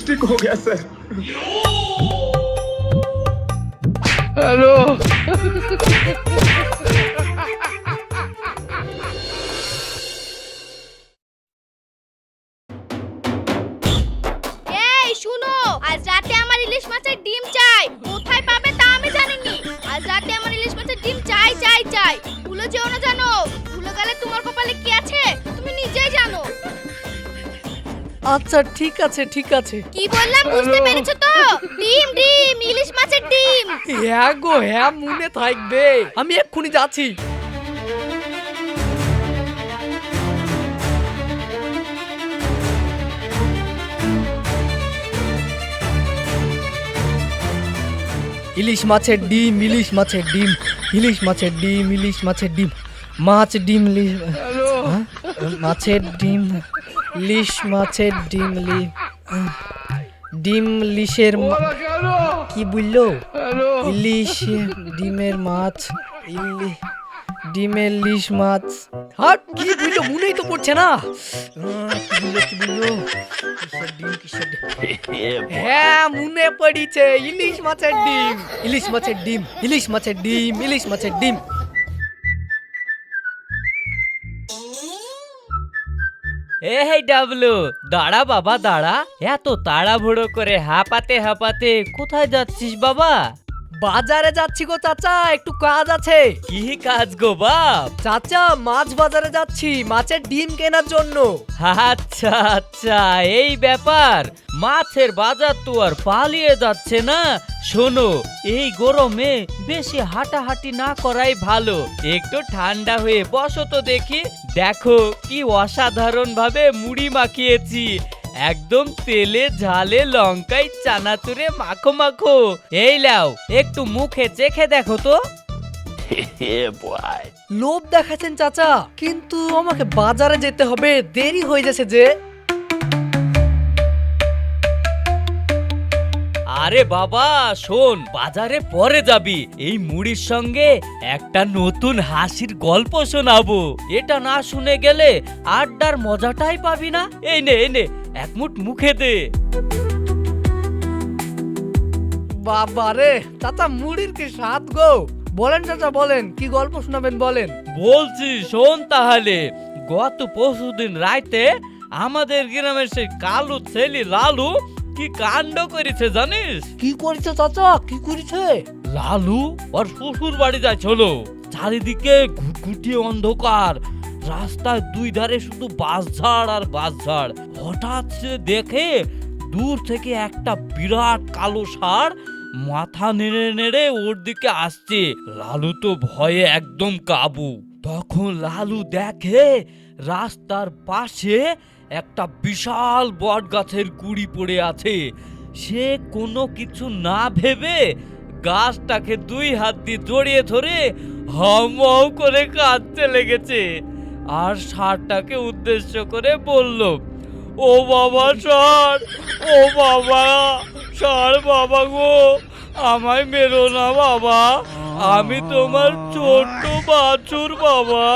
Mistake हो गया sir hello আচ্ছা ঠিক আছে ঠিক আছে। কি বললাম বুঝতে পেরেছ তো? ডিম ডিম ইলিশ মাছের ডিম। হ্যাঁ গো হ্যাঁ মনে থাকবে। আমি এক্ষুনি যাচ্ছি। ইলিশ মাছের ডিম ইলিশ মাছের ডিম ইলিশ মাছের ডিম ইলিশ মাছের ডিম মাছ ডিম ইলিশ হ্যাঁ? মাছের ডিম। লিশ মাছের ডিম লি ডিম লিশের কি বলল ইলিশ ডিমের মাছ, ইলি ডিমের লিশ মাছ। হ্যাঁ কি বলল মনেই তো পড়ছে না। কি বলল হ্যাঁ মনে পড়িছে। ইলিশ মাছের ডিম। ইলিশ মাছের ডিম, ইলিশ মাছের ডিম, ইলিশ মাছের ডিম। এই ডাবলু দাঁড়া বাবা দাঁড়া। এত তাড়াহুড়ো করে হাঁপাতে হাঁপাতে কোথায় যাচ্ছিস বাবা? বাজারে যাচ্ছি গো চাচা একটু কাজ আছে। কি কাজ গো বাপ? চাচা মাছ বাজারে যাচ্ছি মাছের ডিম কেনার জন্য। আচ্ছা আচ্ছা এই ব্যাপার। মাছের বাজার তো আর পালিয়ে যাচ্ছে না। শোনো এই গরমে বেশি হাঁটাহাঁটি না করাই ভালো। একটু ঠান্ডা হয়ে বসো তো দেখি। দেখো কি অসাধারণ ভাবে মুড়ি মাখিয়েছি। একদম তেলে ঝালে লঙ্কায় চানাচুরে মাখো মাখো। এই লাও একটু মুখে চেখে দেখো তো। লোভ দেখাচ্ছেন চাচা কিন্তু আমাকে বাজারে যেতে হবে দেরি হয়ে যাচ্ছে যে। আরে বাবা শোন বাজারে পরে যাবি। এই মুড়ির সঙ্গে একটা নতুন হাসির গল্প শোনাবো। এটা না শুনে গেলে আড্ডার মজাটাই পাবি না। এই নে এই নে এক মুঠ মুখে দে। বাবা রে চাচা মুড়ির কি স্বাদ গো? বলেন চাচা বলেন কি গল্প শোনাবেন বলেন। বলছি শোন তাহলে গত পরশুদিন রাইতে আমাদের গ্রামের সেই কালু ছেলে লালু কি কাণ্ড করেছে জানিস? কি করেছে চাচা? কি করেছে? লালু ওর শ্বশুর বাড়ি যাচ্ছিল চারিদিকে ঘুটঘুটি অন্ধকার। রাস্তায় দুই ধারে শুধু বাঁশঝাড় আর বাঁশঝাড় হঠাৎ সে দেখে দূর থেকে একটা বিরাট কালো ষাঁড় মাথা নেড়ে নেড়ে ওর দিকে আসছে। লালু তো ভয়ে একদম কাবু। তখন লালু দেখে রাস্তার পাশে একটা বিশাল বট গাছের গুড়ি পড়ে আছে। সে কোনো কিছু না ভেবে গাছটাকে দুই হাত দিয়ে জড়িয়ে ধরে হামাও করে কাঁদতে লেগেছে। আর ষাঁড়টাকে উদ্দেশ্য করে বলল, ও বাবা ষাঁড় ও বাবা ষাঁড় বাবা গো, আমায় মেরো না বাবা। আমি তোমার ছোট্ট বাছুর বাবা।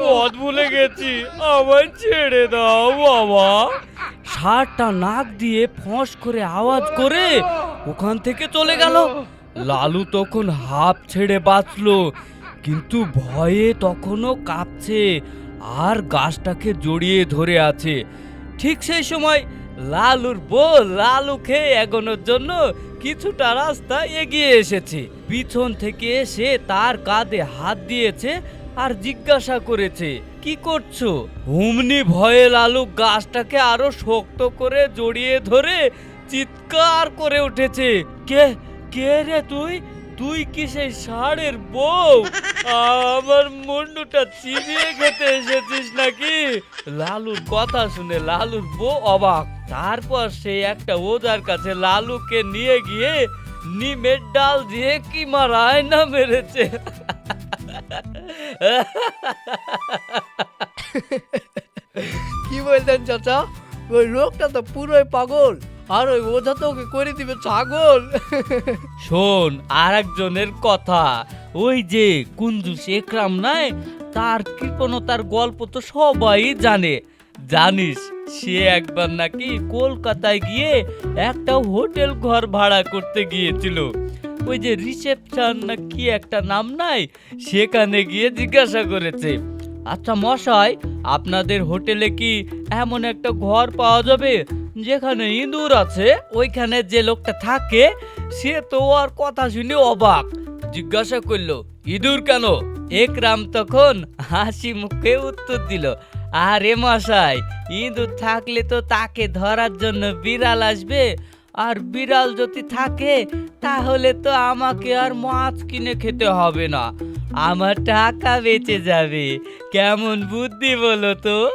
পথ ভুলে গেছি, আমায় ছেড়ে দাও বাবা। ষাঁড়টা নাক দিয়ে ফোঁস করে আওয়াজ করে ওখান থেকে চলে গেল। লালু তখন হাফ ছেড়ে বাঁচলো, কিন্তু ভয়ে তখনও কাঁপছে। আর গাছটাকে জড়িয়ে ধরে আছে। ঠিক সেই সময় লালুর বউ খেয়ে এগোনোর জন্য কিছুটা রাস্তা এগিয়ে এসেছে। পিছন থেকে এসে তার কাঁধে হাত দিয়েছে আর জিজ্ঞাসা করেছে, কি করছ? হুমনি ভয়ে লালু গাছটাকে আরও শক্ত করে জড়িয়ে ধরে চিৎকার করে উঠেছে, কে কে রে তুই? তুই কি সেই ষাঁড়ের বউ? আমার মুন্ডুটা চিবিয়ে খেতে এসেছিস নাকি? লালুর কথা শুনে লালুর বউ অবাক। তারপর সে একটা ওজার কাছে লালুকে নিয়ে গিয়ে নিমের ডাল দিয়ে কি মারায় না মেরেছে। কি বলতেন চাচা? ওই লোকটা তো পুরোই পাগল। আর ওই ওঝা তো ওকে করে দিবে, ছাগল। শোন আর একজনের কথা। ওই যে কুঞ্জুস একরাম নাই, তার কৃপণতার গল্প তো সবাই জানে। জানিস, সে একবার নাকি কলকাতায় গিয়ে একটা হোটেল ঘর ভাড়া করতে গিয়েছিল। ওই যে রিসেপশন না কি একটা নাম নাই, সেখানে গিয়ে জিজ্ঞাসা করেছে। আচ্ছা মশাই, আপনাদের হোটেলে কি এমন একটা ঘর পাওয়া যাবে? যেখানে ইঁদুর আছে, ওইখানে যে লোকটা থাকে, সে তো আর কথা শুনে অবাক। জিজ্ঞাসা করল, ইঁদুর কেন? একরাম তখন হাসি মুখে উত্তর দিল, আরে মশাই, ইঁদুর থাকলে তো তাকে ধরার জন্য বিড়াল আসবে। আর বিড়াল যদি থাকে, তাহলে তো আমাকে আর মাছ কিনে খেতে হবে না। আমার টাকা বেঁচে যাবে। কেমন বুদ্ধি বলো তো?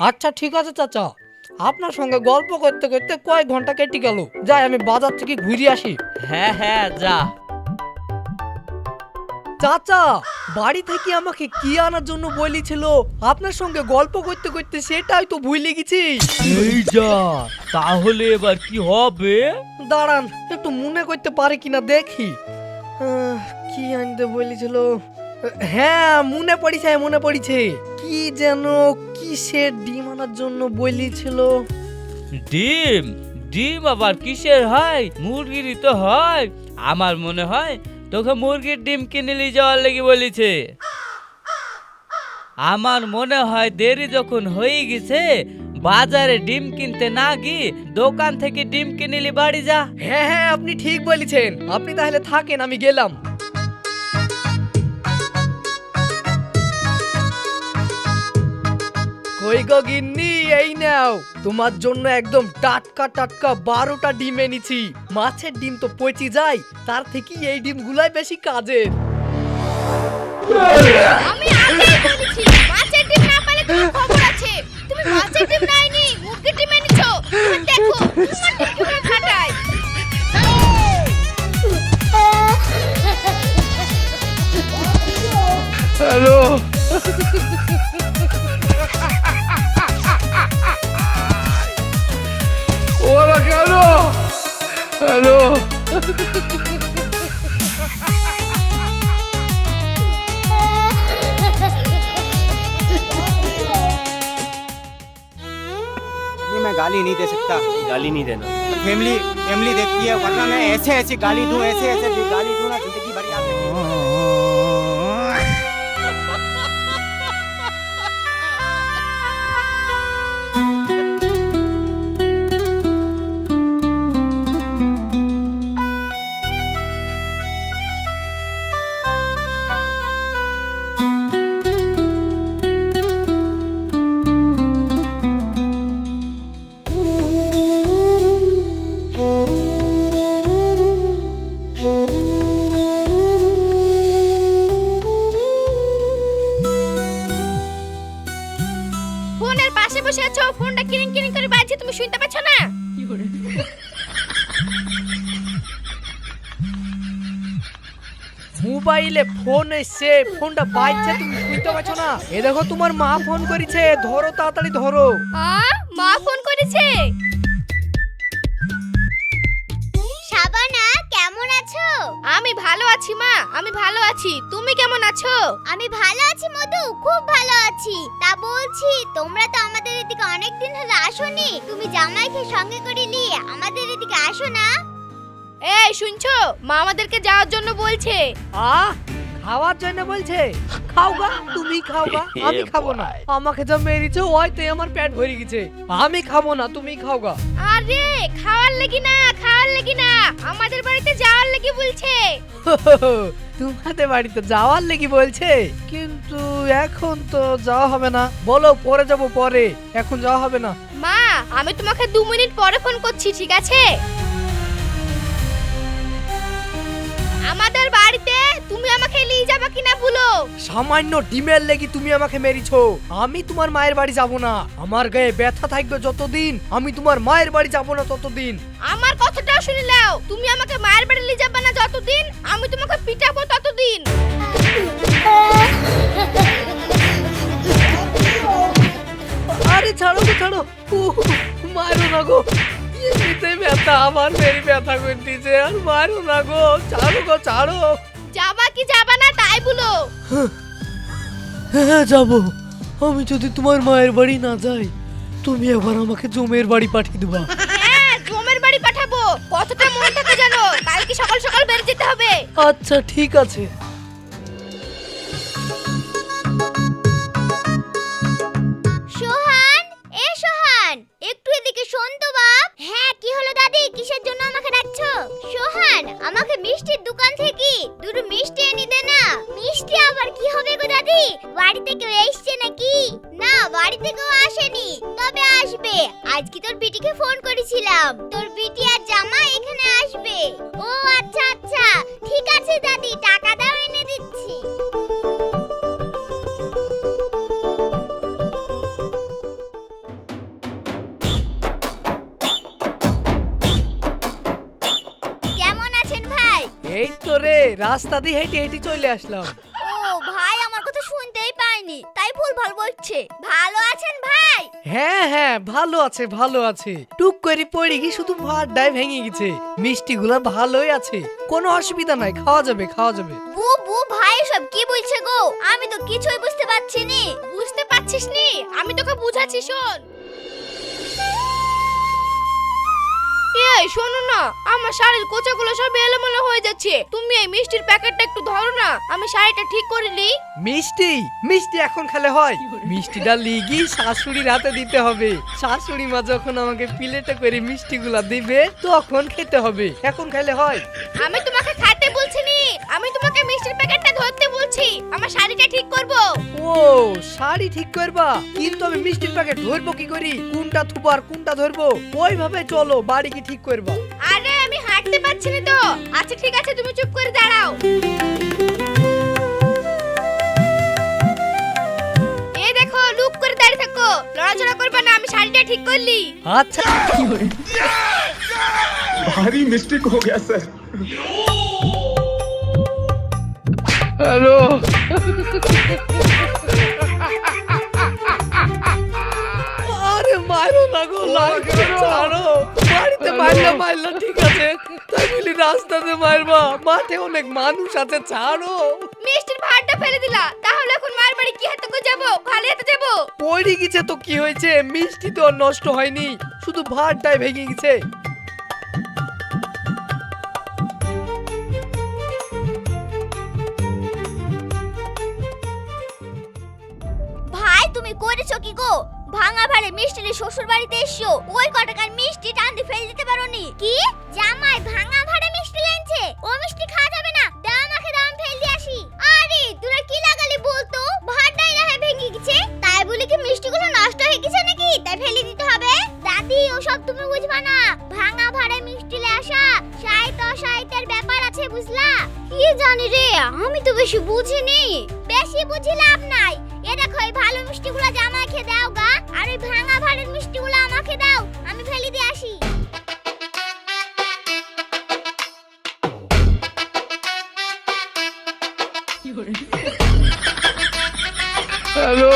আচ্ছা ঠিক আছে চাচা। আপনার সঙ্গে গল্প করতে করতে কয়েক ঘণ্টা কেটে গেল। যাই আমি বাজার থেকে ঘুরে আসি। হ্যাঁ হ্যাঁ যা। চাচা বাড়ি থেকে আমাকে কি আনার জন্য বলেছিল? আপনার সঙ্গে গল্প করতে করতে সেটাই তো ভুলে গেছি। এই যা তাহলে এবার কি হবে? দাঁড়ান একটু মনে করতে পারে কিনা দেখি। আহ, কি আনতে বলেছিল? হ্যাঁ মনে পড়েছে মনে পড়েছে। কি যেন কিসের ডিম আনার জন্য বলেছিল? ডিম ডিম আবার কিসের হয়? মুরগিরই তো হয়। আমার মনে হয় তোকে মুরগির ডিম কিনে নিয়ে যাওয়ার লেগে বলেছে। আমার মনে হয় দেরি যখন হয়ে গেছে বাজারে ডিম কিনতে না গিয়ে দোকান থেকে ডিম কিনে নিয়ে বাড়ি যা। হ্যাঁ হ্যাঁ আপনি ঠিক বলেছেন। আপনি তাহলে থাকেন আমি গেলাম। কই গো এই নাও। তোমার জন্য একদম টাটকা টাটকা বারোটা ডিম এনেছি। মাছের ডিম তো পচি যায়, তার থেকে এই ডিমগুলাই বেশি কাজের। মাছের ডিম না পেলে তোমার খবর আছে? তুমি মাছের ডিম নাইনি মুরগির ডিম এনেছো। দেখো, তোমার ডিম কীভাবে नहीं दे सकता। गाली नहीं देना। फैमिली फैमिली देखती है, वरना मैं ऐसे ऐसी गाली दूँ ऐसे ऐसे गाली दूँ ना, ज़िंदगी भर याद মোবাইলে ফোন এসছে ফোনটা বাজছে তুমি শুনতে পাচ্ছ না? এ দেখো তোমার মা ফোন করেছে ধরো তাড়াতাড়ি ধরো। আ মা ফোন করেছে? শাবানা কেমন আছো? আমি ভালো আছি মা আমি ভালো আছি। তুমি কেমন আছো? আমি ভালো আছি মধু খুব ভালো আছি। তা বলছি তোমরা তো আমাদের এদিকে অনেক দিন হলো আসোনি। তুমি জামাইকে সঙ্গে করে নিয়ে আমাদের এদিকে আসো না। এই শুনছো? মা আমাদেরকে যাওয়ার জন্য বলছে। আ খাওয়ার জন্য বলছে? খাও গা তুমি খাও গা আমি খাব না। আমাকে যা মেরেছে হয়তো আমার পেট ভরে গেছে। আমি খাব না তুমি খাও গা। আরে খাওয়ার লাগি না খাওয়ার লাগি না। আমাদের বাড়িতে যাওয়ার লাগি বলছে। তোমাদের বাড়িতে যাওয়ার লেগে বলছে? কিন্তু এখন তো যাওয়া হবে না। বলো পরে যাব পরে। এখন যাওয়া হবে না। মা আমি তোমাকে দু মিনিট পরে ফোন করছি ঠিক আছে? আমাদের বাড়িতে তুমি আমাকে নিয়ে যাবে কিনা বলো? সামান্য ডিমের লেগে তুমি আমাকে মেরেছো। আমি তোমার মায়ের বাড়ি যাব না। আমার গায়ে ব্যথা থাকবে যতদিন আমি তোমার মায়ের বাড়ি যাব না ততদিন। আমার কথাটাও শুনে নাও। তুমি আমাকে মায়ের বাড়ি নিয়ে যাবে না যতদিন আমি তোমাকে পিটাবো ততদিন। আরে ছাড়ো ছাড়ো। মারো না গো। ইয়ে, ব্যথা আমার মেরি ব্যথা করতেছে। আর মারো না গো ছাড়ো গো ছাড়ো। যাবা কি যাবা না তাই বলো। হ্যাঁ যাব। আমি যদি তোমার মায়ের বাড়ি না যাই তুমি একবার আমাকে জমের বাড়ি পাঠিয়ে দেবা। হ্যাঁ জমের বাড়ি পাঠাবো। কতটা মনে থাকে জানো কালকে সকাল সকাল বেরিয়ে যেতে হবে। আচ্ছা ঠিক আছে। রাস্তা দিয়ে হেঁটে হেঁটে চলে আসলাম। ও ভাই আমার কথা শুনতেই পাইনি। তাই ভুল ভালো বলছে। ভালো আছেন ভাই? হ্যাঁ হ্যাঁ ভালো আছে ভালো আছে। টুক করে পড়ে গিয়ে শুধু ভাতটাই ভেঙে গেছে। মিষ্টিগুলো ভালোই আছে। কোনো অসুবিধা নাই খাওয়া যাবে খাওয়া যাবে। বু বু ভাই সব কি বলছে গো? আমি তো কিছুই বুঝতে পারছি নি। বুঝতে পারছিস নি? আমি তোকে বুঝাচ্ছি শোন। এই শোনো না আমার শাড়ির কোচাগুলো সব এলোমেলো হয়ে যাচ্ছে। তুমি এই মিষ্টির প্যাকেটটা একটু ধরো না আমি শাড়িটা ঠিক করে নিই। মিষ্টি? মিষ্টি এখন খেলে হয়। মিষ্টিটা লিগি শাশুড়ির হাতে দিতে হবে। শাশুড়ি মা যখন আমাকে প্লেটে করে মিষ্টিগুলা দিবে তখন খেতে হবে। এখন খেলে হয়। আমি তোমাকে খাইতে বলছি নি আমি তোমাকে মিষ্টির প্যাকেটটা যাচ্ছি আমার শাড়িটা ঠিক করব। ও শাড়ি ঠিক করবা? কিন্তু আমি মিষ্টির প্যাকেট ধরবো কি করি? কোনটা থুবো আর কোনটা ধরবো? ওইভাবে চলো বাড়ি কি ঠিক করব? আরে আমি হাঁটতে পারছি না তো। আচ্ছা ঠিক আছে তুমি চুপ করে দাঁড়াও। এই দেখো লুক করে দাঁড়িয়ে থাকো। লড়াচড়া করবে না আমি শাড়িটা ঠিক করলি। আচ্ছা। ভারী মিষ্টি হয়ে গেছে। স্যার হ্যালো আরে মারো না গো ছাড়ো। বাড়িতে মারলে মারলে ঠিক আছে। তাই বলি রাস্তাতে মারবা। মাঠে অনেক মানুষ আছে ছাড়ো। মিষ্টির ভাতটা ফেলে দিলা। তাহলে এখন মার বাড়ি কি হাতে করে যাব? খালি হাতে যাব? পড়ে গেছে তো কি হয়েছে? মিষ্টি তো নষ্ট হয়নি। শুধু ভাতটাই ভেঙে গেছে। ভাড়ে মিষ্টি শ্বশুর বাড়িতে এসছো। ওই কটাকার মিষ্টি টানতে ফেলে দিতে পারোনি। কি? জামাই ভাঙা ভাড়ে মিষ্টি লেনছে ও মিষ্টি খাওয়া যাবে না। দাও আমাকে, দাও, আমি ফেলে দিয়ে আসি। আরে, তোরা কি লাগালি বলতো? ভাতটাই না ভেঙে গেছে। তাই বলে কি মিষ্টিগুলো নষ্ট হয়ে গেছে নাকি? তাই ফেলে দিতে হবে। দাদি, ওসব তুমি বুঝবা না। ভাঙা ভাড়ে মিষ্টি লে আসা। সাহিত্য, অসাহিত্যের ব্যাপার আছে, বুঝলা? কি জানি রে, আমি তো বেশি বুঝিনি। হ্যালো